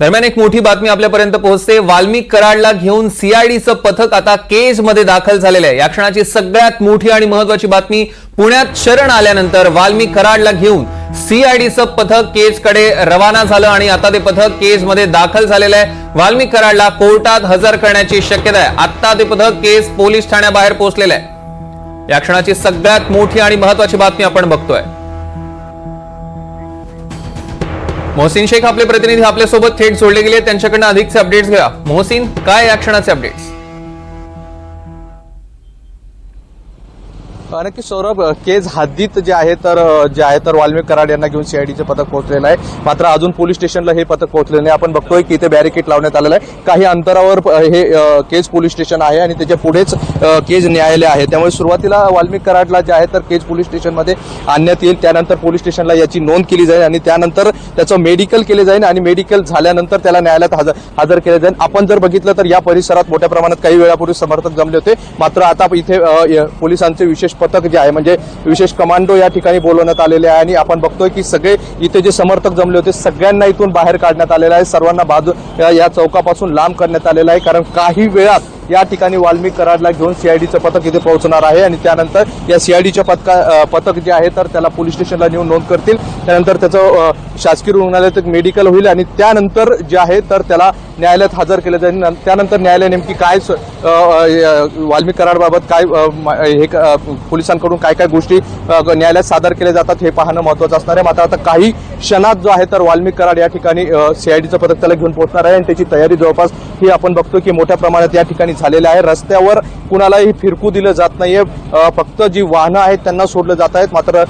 दरम्यान एक मोठी बातमी आपल्यापर्यंत पोहोचते. वाल्मिक कराडला घेऊन सीआयडीचं पथक आता केजमध्ये दाखल झालेलं आहे. या क्षणाची सगळ्यात मोठी आणि महत्वाची बातमी पुण्यात शरण आल्यानंतर वाल्मिक कराडला घेऊन सीआयडीचं पथक केजकडे रवाना झालं आणि आता ते पथक केजमध्ये दाखल झालेलं आहे. वाल्मिक कराडला कोर्टात हजर करण्याची शक्यता आहे. आता ते पथक केज पोलीस ठाण्याबाहेर पोहोचलेलं आहे. या क्षणाची सगळ्यात मोठी आणि महत्वाची बातमी आपण बघतोय. मोहसिन शेख आपले प्रतिनिधी आपल्यासोबत थेट जोडले गेले त्यांच्याकडनं अधिकचे अपडेट्स घ्या मोहसिन काय या क्षणाचे अपडेट्स नक्की सौरभ केज हद्दीत जे आहे तर जे आहे तर वाल्मिक कराड यांना घेऊन सीआयडीचे पथक पोहोचलेलं आहे. मात्र अजून पोलीस स्टेशनला हे पथक पोहोचलेलं नाही. आपण बघतोय की इथे बॅरिकेड लावण्यात आलेलं आहे. काही अंतरावर हे केज पोलीस स्टेशन आहे आणि त्याच्या पुढेच केज न्यायालय आहे. त्यामुळे सुरुवातीला वाल्मिक कराडला जे आहे तर केज पोलीस स्टेशनमध्ये आणण्यात येईल. त्यानंतर पोलीस स्टेशनला याची नोंद केली जाईल आणि त्यानंतर त्याचं मेडिकल केले जाईल आणि मेडिकल झाल्यानंतर त्याला न्यायालयात हजर हजर केले जाईल. आपण जर बघितलं तर या परिसरात मोठ्या प्रमाणात काही वेळापूर्वी समर्थक जमले होते. मात्र आता इथे पोलिसांचे विशेष पथक जे आहे म्हणजे विशेष कमांडो या ठिकाणी बोलवण्यात आलेले आहे आणि आपण बघतोय की सगळे इथे जे समर्थक जमले होते सगळ्यांना इथून बाहेर काढण्यात आलेलं आहे. सर्वांना बाजू या- या चौकापासून लांब करण्यात आलेला आहे. कारण काही वेळात या ठिकाणी वाल्मिक कराडला घेऊन सीआयडीचं पथक इथे पोहोचणार आहे आणि त्यानंतर या सीआयडीच्या पथका पथक जे आहे तर त्याला पोलीस स्टेशनला नेऊन नोंद करतील. त्यानंतर त्याचं शासकीय रुग्णालयात एक मेडिकल होईल आणि त्यानंतर जे आहे तर त्याला न्यायालयात हजर केलं जाईल. त्यानंतर न्यायालय नेमकी काय स- वाल्मिक कराडबाबत काय हे क- पोलिसांकडून काय काय गोष्टी न्यायालयात सादर केल्या जातात हे पाहणं महत्वाचं असणार आहे. मात्र आता काही क्षणात जो आहे तर वाल्मिक कराड या ठिकाणी सीआयडीचं पथक त्याला घेऊन पोहोचणार आहे आणि त्याची तयारी जवळपास ही आपण बघतो की मोठ्या प्रमाणात या ठिकाणी झालेली आहे. रस्त्यावर कुणालाही फिरकू दिलं जात नाहीये. फक्त जी वाहनं आहेत त्यांना सोडलं जात आहेत. मात्र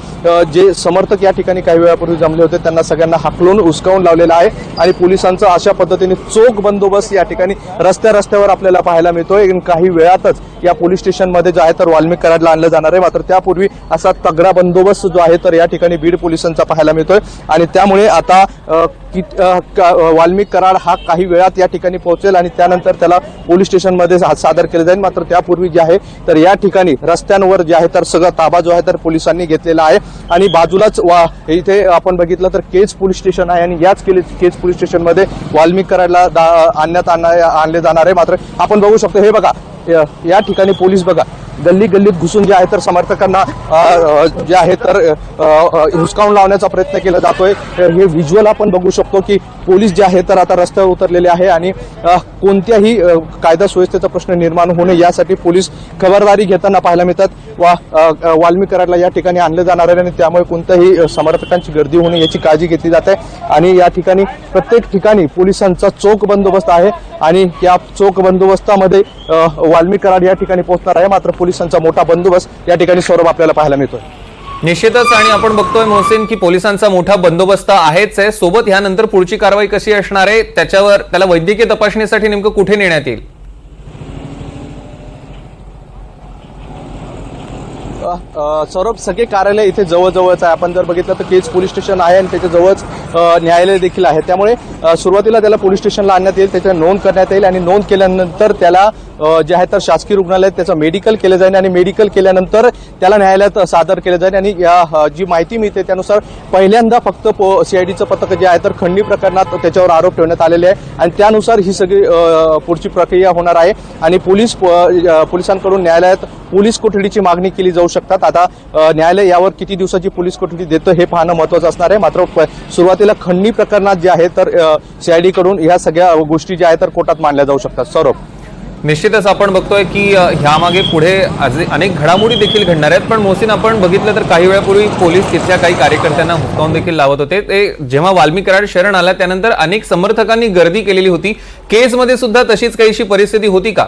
जे समर्थक या ठिकाणी काही वेळापूर्वी जमले होते त्यांना सगळ्यांना हाकलून उसकावून लावलेला आहे आणि पोलिसांचा अशा पद्धतीने चोख बंदोबस्त या ठिकाणी रस्त्या रस्त्यावर आपल्याला पाहायला मिळतोय. काही वेळातच या पोलीस स्टेशनमध्ये जो आहे तर वाल्मिक कराडला आणलं जाणार आहे. मात्र त्यापूर्वी असा तगडा बंदोबस्त जो आहे तर या ठिकाणी बीड पोलिसांचा पाहायला मिळतोय. आणि त्यामुळे आता कि- वाल्मिक कराड हा काही वेळात या ठिकाणी पोहोचेल आणि त्यानंतर त्याला पोलीस स्टेशनमध्ये सादर केलं जाईल. मात्र त्यापूर्वी जे आहे तर या ठिकाणी रस्त्यांवर जे आहे तर सगळा ताबा जो आहे तर पोलिसांनी घेतलेला आहे. आणि बाजूलाच वा इथे आपण बघितलं तर केज पोलीस स्टेशन आहे आणि याच केले केज पोलीस स्टेशनमध्ये वाल्मिक कराडला दा- आणण्यात आणले जाणार आहे. मात्र आपण बघू शकतो हे बघा या- या ठिकाणी पोलीस बघा. गल्ली गल्लीत घुसून जे आहे तर समर्थकांना जे आहे तर हुसकावून लावण्याचा प्रयत्न केला जातोय. हे व्हिज्युअल आपण बघू शकतो की पोलीस जे आहे तर आता रस्त्यावर उतरलेले आहे आणि कोणत्याही कायदा सुव्यवस्थेचा प्रश्न निर्माण होणे यासाठी पोलीस खबरदारी घेताना पाहायला मिळतात. वा वाल्मी कराडला या ठिकाणी आणलं जाणार आहे आणि त्यामुळे कोणत्याही समर्थकांची गर्दी होणे याची काळजी घेतली जाते. आणि या ठिकाणी प्रत्येक ठिकाणी पोलिसांचा चोख बंदोबस्त आहे आणि या चोख बंदोबस्तामध्ये वाल्मी कराड या ठिकाणी पोहोचणार आहे. मात्र पोलिसांचा मोठा बंदोबस्त या ठिकाणी सौरभ आपल्याला पाहायला मिळतोय. निश्चितच आणि आपण बघतोय मोहसिन की पोलिसांचा मोठा बंदोबस्त आहेच आहे. सोबत ह्यानंतर पुढची कारवाई कशी असणार आहे? त्याच्यावर त्याला वैद्यकीय तपासणीसाठी नेमकं कुठे नेण्यात येईल? सौरभ सगळे कार्यालय इथे जवळजवळच आहे. आपण जर बघितलं तर केज पोलीस स्टेशन आहे आणि त्याच्या जवळच न्यायालय देखील आहे. त्यामुळे सुरुवातीला त्याला पोलीस स्टेशनला आणण्यात येईल त्याच्या नोंद करण्यात येईल आणि नोंद केल्यानंतर त्याला जे आहे तर शासकीय रुग्णालयात त्याचं मेडिकल केलं जाईल आणि मेडिकल केल्यानंतर त्याला न्यायालयात सादर केलं जाईल. आणि या जी माहिती मिळते त्यानुसार पहिल्यांदा फक्त पो सीआयडीचं पथक जे आहे तर खंडणी प्रकरणात त्याच्यावर आरोप ठेवण्यात आलेले आहे. आणि त्यानुसार ही सगळी पुढची प्रक्रिया होणार आहे. आणि पोलीस प- पोलिसांकडून न्यायालयात पोलीस कोठडीची मागणी केली जाऊ शकतात. आता न्यायालय यावर किती दिवसाची पोलीस कोठडी देतं हे पाहणं महत्वाचं असणार आहे. मात्र प- सुरुवातीला खंडणी प्रकरणात जे आहे तर सीआयडीकडून ह्या सगळ्या गोष्टी ज्या आहेत तर कोर्टात मांडल्या जाऊ शकतात. सौरभ. निश्चितच आपण बघतोय की ह्यामागे पुढे आज- अनेक घडामोडी देखील घडणार आहेत. पण मोहसिन आपण बघितलं तर काही वेळापूर्वी पोलीस तिथल्या काही कार्यकर्त्यांना हुसकावून देखील लावत होते. ते जेव्हा वाल्मिक कराड शरण आला त्यानंतर अनेक समर्थकांनी गर्दी केलेली होती. केसमध्ये सुद्धा तशीच काहीशी परिस्थिती होती का?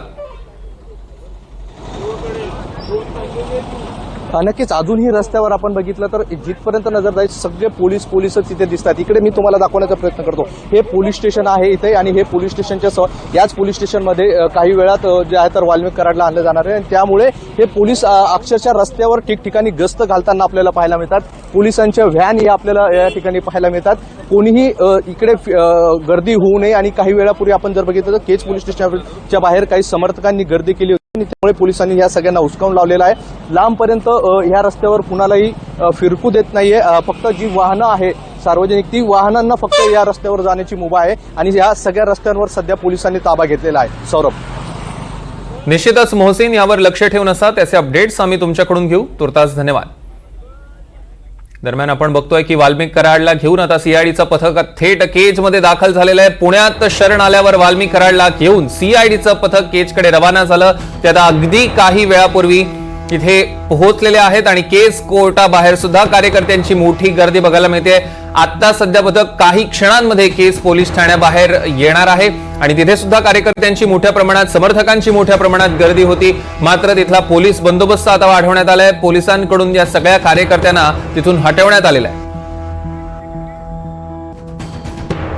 नक्कीच. अजूनही रस्त्यावर आपण बघितलं तर जिथपर्यंत नजर जाईल सगळे पोलीस पोलीसच तिथे दिसतात. इकडे मी तुम्हाला दाखवण्याचा प्रयत्न करतो. हे पोलीस स्टेशन आहे इथे आणि हे पोलीस स्टेशनच्या सह याच पोलीस स्टेशनमध्ये काही वेळात जे आहे तर वाल्मिक कराडला आणलं जाणार आहे. आणि त्यामुळे हे पोलीस अक्षरशः रस्त्यावर ठिकठिकाणी गस्त घालताना आपल्याला पाहायला मिळतात. पोलिसांच्या व्हॅन या आपल्याला या ठिकाणी पाहायला मिळतात. कोणीही इकडे गर्दी होऊ नये आणि काही वेळापूर्वी आपण जर बघितलं तर केज पोलीस स्टेशनच्या बाहेर काही समर्थकांनी गर्दी केली त्यामुळे पोलिसांनी या सगळ्यांना उचकावून लावलेला आहे. लांबपर्यंत या रस्त्यावर कुणालाही फिरकू देत नाहीये. फक्त जी वाहनं आहे सार्वजनिक ती वाहनांना फक्त या रस्त्यावर जाण्याची मुभा आहे आणि या सगळ्या रस्त्यांवर सध्या पोलिसांनी ताबा घेतलेला आहे. सौरभ. निश्चितच मोहसिन यावर लक्ष ठेवून असा त्याचे अपडेट्स आम्ही तुमच्याकडून घेऊ. तुर्तास धन्यवाद. दरम्यान आपण बघतोय की वाल्मिक कराडला घेऊन आता सीआयडीचं पथक थेट केजमध्ये दाखल झालेलं आहे. पुण्यात शरण आल्यावर वाल्मिक कराडला घेऊन सीआयडीचं पथक केजकडे रवाना झालं. ते आता अगदी काही वेळापूर्वी इथे पोहोचलेले आहेत आणि केस कोर्टाबाहेर सुद्धा कार्यकर्त्यांची मोठी गर्दी बघायला मिळते. आता सध्या पथक काही क्षणांमध्ये केस पोलीस ठाण्याबाहेर येणार आहे आणि तिथे सुद्धा कार्यकर्त्यांची मोठ्या प्रमाणात समर्थकांची मोठ्या प्रमाणात गर्दी होती. मात्र तिथला पोलीस बंदोबस्त आता वाढवण्यात आलाय. पोलिसांकडून या सगळ्या कार्यकर्त्यांना तिथून हटवण्यात आलेला आहे.